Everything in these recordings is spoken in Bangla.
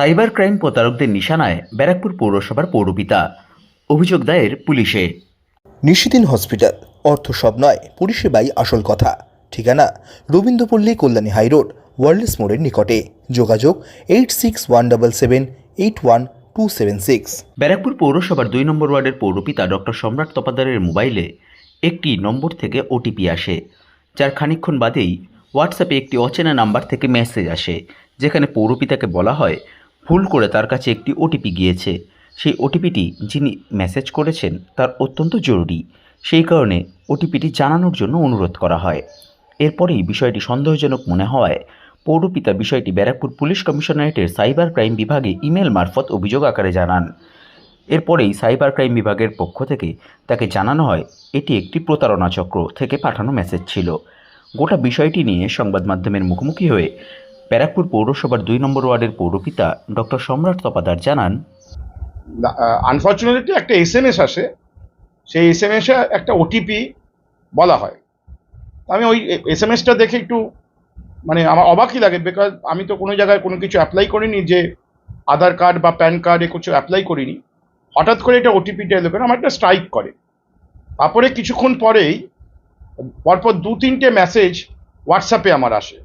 সাইবার ক্রাইম প্রতারকদের নিশানায় ব্যারাকপুর পৌরসভার পৌরপিতা। অভিযোগ দায়ের পুলিশে। নিশিদিন হসপিটাল। অর্থ সব নয় পরিষেবাই আসল কথা। ঠিকানা রবীন্দ্রপল্লী কল্যাণী হাইরোড ওয়ার্ল্ডস মোড়ের নিকটে। যোগাযোগ eight six one double seven eight one two seven six. Barrackpore পৌরসভার দুই নম্বর ওয়ার্ডের পৌরপিতা ডক্টর সম্রাট তপাদারের মোবাইলে একটি নম্বর থেকে ওটিপি আসে যার খানিকক্ষণ বাদেই হোয়াটসঅ্যাপে একটি অচেনা নাম্বার থেকে মেসেজ আসে যেখানে পৌরপিতাকে বলা হয় ভুল করে তার কাছে একটি ওটিপি গিয়েছে। সেই ওটিপিটি যিনি মেসেজ করেছেন তার অত্যন্ত জরুরি। সেই কারণে ওটিপিটি জানানোর জন্য অনুরোধ করা হয়। এরপরেই বিষয়টি সন্দেহজনক মনে হওয়ায় পৌরপিতা বিষয়টি ব্যারাকপুর পুলিশ কমিশনারেটের সাইবার ক্রাইম বিভাগে ইমেল মারফত অভিযোগ আকারে জানান। এরপরেই সাইবার ক্রাইম বিভাগের পক্ষ থেকে তাকে জানানো হয়, এটি একটি প্রতারণা চক্র থেকে পাঠানো মেসেজ ছিল। গোটা বিষয়টি নিয়ে সংবাদ মাধ্যমের মুখোমুখি হয়ে ব্যারাকপুর পৌরসভার দুই নম্বর ওয়ার্ডের পৌরপিতা ডক্টর সম্রাট তপাদার জানান আনফর্চুনেটলি একটা এস এম এস আসে। সেই এস এম এসে একটা ওটিপি বলা হয়। আমি ওই এস এম এসটা দেখে একটু মানে আমার অবাকই লাগে বিকজ আমি তো কোনো জায়গায় কোনো কিছু অ্যাপ্লাই করিনি যে আধার কার্ড বা প্যান কার্ড এ কিছু অ্যাপ্লাই করিনি। হঠাৎ করে এটা ওটিপিটা এলো কেন? আমার একটা স্ট্রাইক করে। তারপরে কিছুক্ষণ পরেই, পরপর দু তিনটে মেসেজ হোয়াটসঅ্যাপে আমার আসে।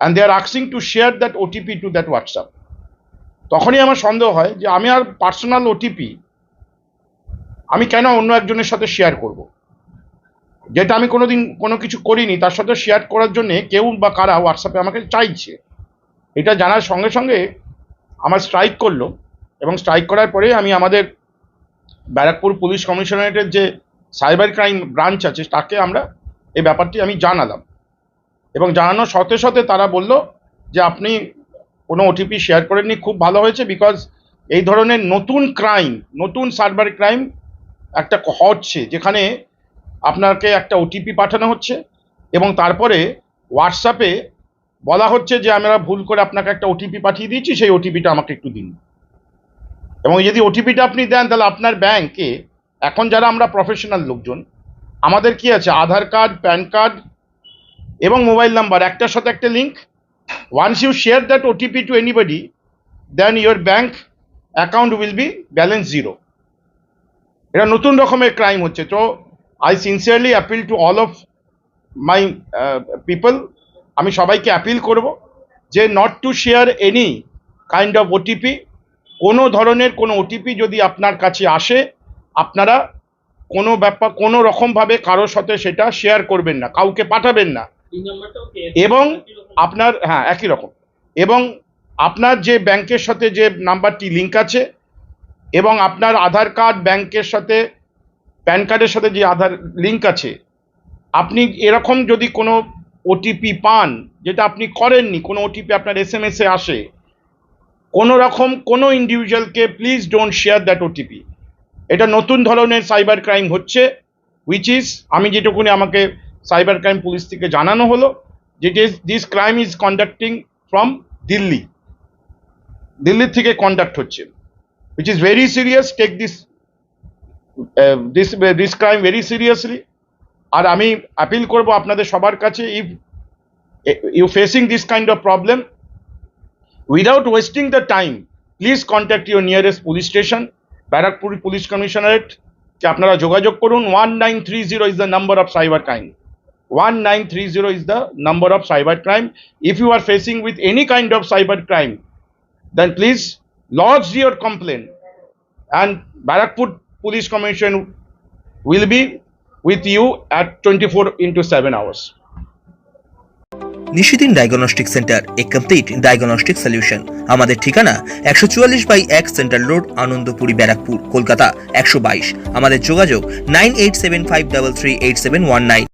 And they are আক্সিং to share that OTP to that WhatsApp তখনই আমার সন্দেহ হয় যে আমি আর পার্সোনাল ওটিপি আমি কেন অন্য একজনের সাথে শেয়ার করব? যেটা আমি কোনোদিন কোনো কিছু করিনি, তার সাথে শেয়ার করার জন্য কেউ বা কারা হোয়াটসঅ্যাপে আমাকে চাইছে। এটা জানার সঙ্গে সঙ্গে আমার স্ট্রাইক করল এবং স্ট্রাইক করার পরে আমি আমাদের ব্যারাকপুর পুলিশ কমিশনারেটের যে সাইবার ক্রাইম ব্রাঞ্চ আছে, তাকে আমরা এই ব্যাপারটি আমি জানালাম। এবং জানানোর সাথে সাথে তারা বলল যে আপনি কোনো ওটিপি শেয়ার করেননি, খুব ভালো হয়েছে বিকজ এই ধরনের নতুন ক্রাইম নতুন সার্ভার ক্রাইম একটা হচ্ছে, যেখানে আপনাকে একটা ওটিপি পাঠানো হচ্ছে এবং তারপরে হোয়াটসঅ্যাপে বলা হচ্ছে যে আমরা ভুল করে আপনাকে একটা ওটিপি পাঠিয়ে দিয়েছি, সেই ওটিপিটা আমাকে একটু দিন। এবং যদি ওটিপিটা আপনি দেন, তাহলে আপনার ব্যাংকে এখন যারা আমরা প্রফেশনাল লোকজন, আমাদের কি আছে? আধার কার্ড প্যান কার্ড এবং মোবাইল নাম্বার একটার সাথে একটা link once you share that OTP to anybody, then your bank account will be balance zero এটা নতুন রকমের ক্রাইম হচ্ছে। তো I sincerely appeal to all of my people আমি সবাইকে অ্যাপিল করব যে not to share any kind of OTP কোনো ধরনের কোনো ওটিপি যদি আপনার কাছে আসে আপনারা কোনো ব্যাপার কোনো রকমভাবে কারোর সাথে সেটা শেয়ার করবেন না কাউকে পাঠাবেন না। এবং আপনার হ্যাঁ একই রকম। এবং আপনার যে ব্যাংকের সাথে যে নাম্বারটি লিঙ্ক আছে এবং আপনার আধার কার্ড ব্যাংকের সাথে প্যান কার্ডের সাথে যে আধার লিঙ্ক আছে আপনি এরকম যদি কোনো ওটিপি পান যেটা আপনি করেননি কোনো ওটিপি আপনার এস এম এসে আসে কোনো রকম কোনো ইন্ডিভিজুয়ালকে please don't share that OTP এটা নতুন ধরনের সাইবার ক্রাইম হচ্ছে উইচ ইজ আমি যেটুকুনি আমাকে সাইবার ক্রাইম পুলিশ থেকে জানানো হলো যেটি this crime is conducting from Delhi দিল্লির থেকে কন্ডাক্ট হচ্ছে। Which is very serious take this this this crime very seriously আর আমি অ্যাপিল করব আপনাদের সবার কাছে if you facing this kind of problem without wasting the time please contact your nearest police station Barrackpore police commissionerate কে আপনারা যোগাযোগ করুন। One nine three zero is the number of cyber crime 1930 is the number of cyber crime. If you are facing with any kind of cyber crime, then please lodge your complaint and Barakpur Police Commission will be with you at 24 into 7 hours. Nishidin diagnostic centre A complete diagnostic solution আমাদের ঠিকানা একশো চুয়াল্লিশ বাই এক সেন্ট্রাল রোড আনন্দপুরি ব্যারাকপুর কলকাতা একশো বাইশ আমাদের যোগাযোগ nine eight seven five double three eight seven one nine